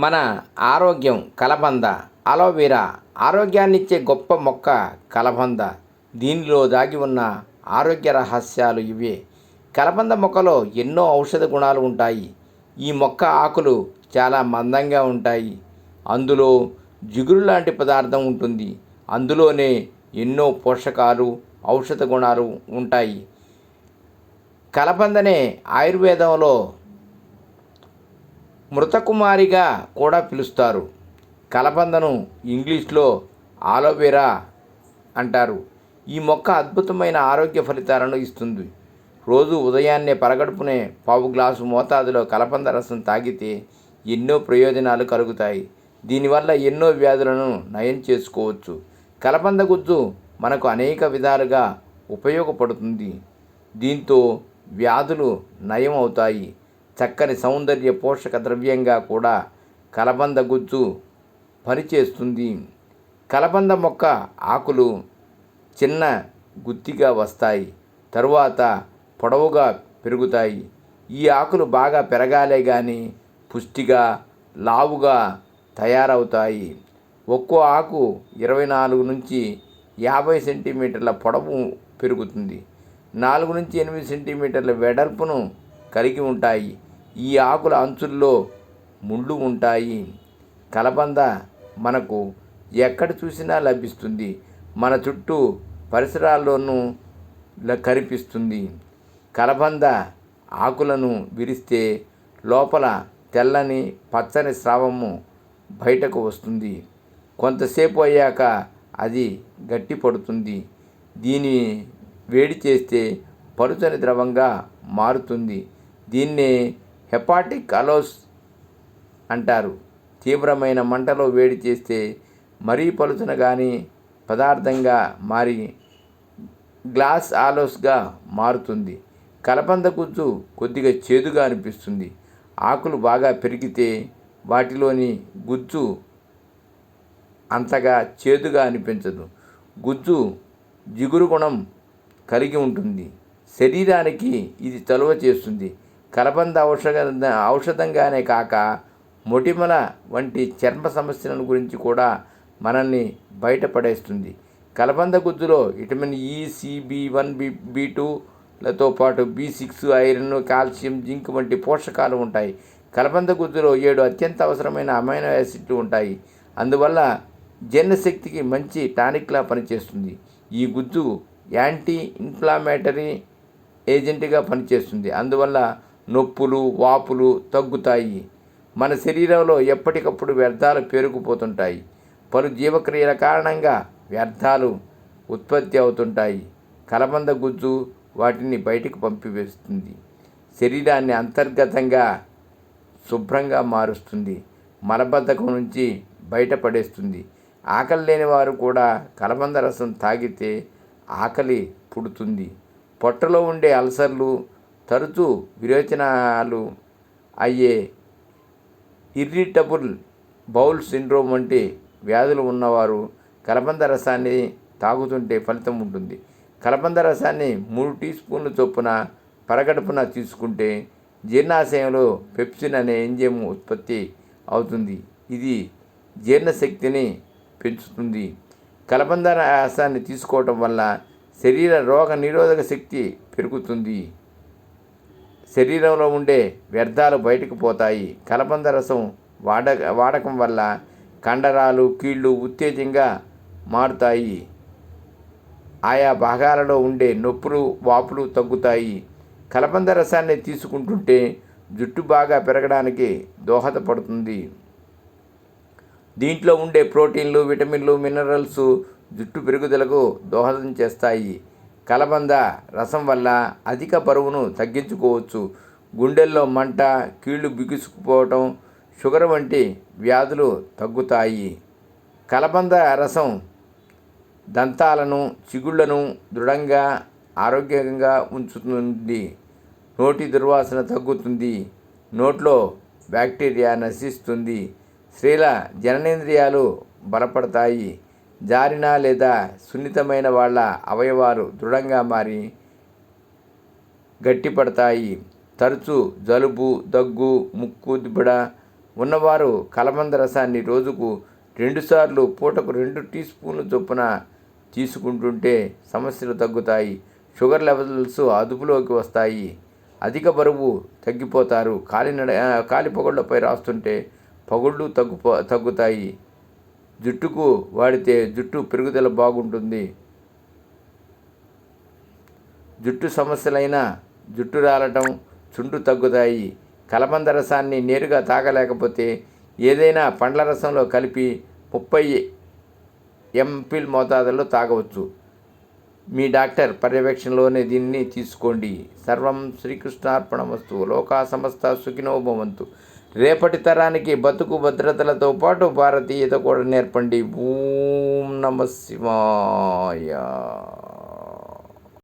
మన ఆరోగ్యం కలబంద. అలోవెరా ఆరోగ్యాన్నిచ్చే గొప్ప మొక్క కలబంద. దీనిలో దాగి ఉన్న ఆరోగ్య రహస్యాలు ఇవే. కలబంద మొక్కలో ఎన్నో ఔషధ గుణాలు ఉంటాయి. ఈ మొక్క ఆకులు చాలా మందంగా ఉంటాయి. అందులో జిగురు లాంటి పదార్థం ఉంటుంది. అందులోనే ఎన్నో పోషకాలు ఔషధ గుణాలు ఉంటాయి. కలబందనే ఆయుర్వేదంలో మృతకుమారిగా కూడా పిలుస్తారు. కలబందను ఇంగ్లీష్లో ఆలోవెరా అంటారు. ఈ మొక్క అద్భుతమైన ఆరోగ్య ఫలితాలను ఇస్తుంది. రోజు ఉదయాన్నే పరగడుపునే పావు గ్లాసు మోతాదులో కలబంద రసం తాగితే ఎన్నో ప్రయోజనాలు కలుగుతాయి. దీనివల్ల ఎన్నో వ్యాధులను నయం చేసుకోవచ్చు. కలబంద గుజ్జు మనకు అనేక విధాలుగా ఉపయోగపడుతుంది. దీంతో వ్యాధులు నయం అవుతాయి చక్కని సౌందర్య పోషక ద్రవ్యంగా కూడా కలబంద గుజ్జు పనిచేస్తుంది. కలబంద మొక్క ఆకులు చిన్న గుత్తిగా వస్తాయి. తరువాత పొడవుగా పెరుగుతాయి. ఈ ఆకులు బాగా పెరగాలే కానీ పుష్టిగా లావుగా తయారవుతాయి. ఒక్కో ఆకు ఇరవై నాలుగు నుంచి యాభై సెంటీమీటర్ల పొడవు పెరుగుతుంది. నాలుగు నుంచి ఎనిమిది సెంటీమీటర్ల వెడల్పును కలిగి ఉంటాయి. ఈ ఆకుల అంచుల్లో ముళ్ళు ఉంటాయి. కలబంద మనకు ఎక్కడ చూసినా లభిస్తుంది. మన చుట్టూ పరిసరాల్లోనూ కనిపిస్తుంది కలబంద ఆకులను విరిస్తే లోపల తెల్లని పచ్చని స్రావము బయటకు వస్తుంది. కొంతసేపు అయ్యాక అది గట్టి పడుతుంది. దీన్ని వేడి చేస్తే పలుచని ద్రవంగా మారుతుంది. దీన్నే హెపాటిక్ అలోస్ అంటారు. తీవ్రమైన మంటలో వేడి చేస్తే మరీ పలుచన కానీ పదార్థంగా మారి గ్లాస్ ఆలోస్గా మారుతుంది. కలపంద గుజ్జు కొద్దిగా చేదుగా అనిపిస్తుంది. ఆకులు బాగా పెరిగితే వాటిలోని గుజ్జు అంతగా చేదుగా అనిపించదు. గుజ్జు జిగురు గుణం కలిగి ఉంటుంది. శరీరానికి ఇది చలువ చేస్తుంది. కలబంద ఔషధ ఔషధంగానే కాక మొటిమల వంటి చర్మ సమస్యలను గురించి కూడా మనల్ని బయటపడేస్తుంది. కలబంద గుజ్జులో vitamin E C one B B టూలతో పాటు B six iron calcium zinc వంటి పోషకాలు ఉంటాయి. కలబంద గుజ్జులో ఏడు అత్యంత అవసరమైన అమైనో యాసిడ్లు ఉంటాయి. అందువల్ల జీర్ణశక్తికి మంచి టానిక్లా పనిచేస్తుంది. ఈ గుజ్జు యాంటీ ఇన్ఫ్లామేటరీ ఏజెంట్గా పనిచేస్తుంది. అందువల్ల నొప్పులు వాపులు తగ్గుతాయి. మన శరీరంలో ఎప్పటికప్పుడు వ్యర్థాలు పేరుకుపోతుంటాయి. పలు జీవక్రియల కారణంగా వ్యర్థాలు ఉత్పత్తి అవుతుంటాయి. కలబంద గుజ్జు వాటిని బయటకు పంపివేస్తుంది. శరీరాన్ని అంతర్గతంగా శుభ్రంగా మారుస్తుంది. మలబద్ధకం నుంచి బయటపడేస్తుంది. ఆకలి లేని వారు కూడా కలబంద రసం తాగితే ఆకలి పుడుతుంది. పొట్టలో ఉండే అల్సర్లు తరచూ విరోచనాలు అయ్యే ఇర్రిటబుల్ బౌల్ సిండ్రోమ్ వంటి వ్యాధులు ఉన్నవారు కలబంద రసాన్ని తాగుతుంటే ఫలితం ఉంటుంది. కలబంద రసాన్ని మూడు టీ స్పూన్ల చొప్పున పరగడుపున తీసుకుంటే జీర్ణాశయంలో పెప్సిన్ అనే ఎంజైమ్ ఉత్పత్తి అవుతుంది. ఇది జీర్ణశక్తిని పెంచుతుంది. కలబంద రసాన్ని తీసుకోవటం వల్ల శరీర రోగ నిరోధక శక్తి పెరుగుతుంది. శరీరంలో ఉండే వ్యర్థాలు బయటకు పోతాయి. కలబంద రసం వాడ వాడకం వల్ల కండరాలు కీళ్ళు ఉత్తేజంగా మారుతాయి. ఆయా భాగాలలో ఉండే నొప్పులు వాపులు తగ్గుతాయి. కలబంద రసాన్ని తీసుకుంటుంటే జుట్టు బాగా పెరగడానికి దోహదపడుతుంది. దీంట్లో ఉండే ప్రోటీన్లు విటమిన్లు మినరల్స్ జుట్టు పెరుగుదలకు దోహదం చేస్తాయి. కలబంద రసం వల్ల అధిక బరువును తగ్గించుకోవచ్చు. గుండెల్లో మంట కీళ్ళు బిగుసుకుపోవటం షుగర్ వంటి వ్యాధులు తగ్గుతాయి. కలబంద రసం దంతాలను చిగుళ్ళను దృఢంగా ఆరోగ్యంగా ఉంచుతుంది. నోటి దుర్వాసన తగ్గుతుంది. నోట్లో బ్యాక్టీరియా నశిస్తుంది. స్త్రీల జననేంద్రియాలు బలపడతాయి. జారిన లేదా సున్నితమైన వాళ్ళ అవయవాలు దృఢంగా మారి గట్టిపడతాయి. తరచూ జలుబు దగ్గు ముక్కు దిబ్బడ ఉన్నవారు కలబంద రసాన్ని రోజుకు రెండుసార్లు పూటకు రెండు టీ స్పూన్లు చొప్పున తీసుకుంటుంటే సమస్యలు తగ్గుతాయి. షుగర్ లెవెల్స్ అదుపులోకి వస్తాయి. అధిక బరువు తగ్గిపోతారు. కాలి నడ కాలి పొగళ్ళపై రాస్తుంటే పగుళ్ళు తగ్గుపో తగ్గుతాయి. జుట్టుకు వాడితే జుట్టు పెరుగుదల బాగుంటుంది. జుట్టు సమస్యలైన జుట్టు రాలటం చుండు తగ్గుతాయి. కలబంద రసాన్ని నేరుగా తాగలేకపోతే ఏదైనా పండ్ల రసంలో కలిపి ముప్పై ఎంపిల్ మోతాదులో తాగవచ్చు. మీ డాక్టర్ పర్యవేక్షణలోనే దీన్ని తీసుకోండి. సర్వం శ్రీకృష్ణార్పణ వస్తువు. లోకా సమస్త సుఖినోభవంతు రేపటి తరానికి బతుకు భద్రతలతో పాటు భారతీయత కూడా నేర్పండి. ఓం నమ శివాయ.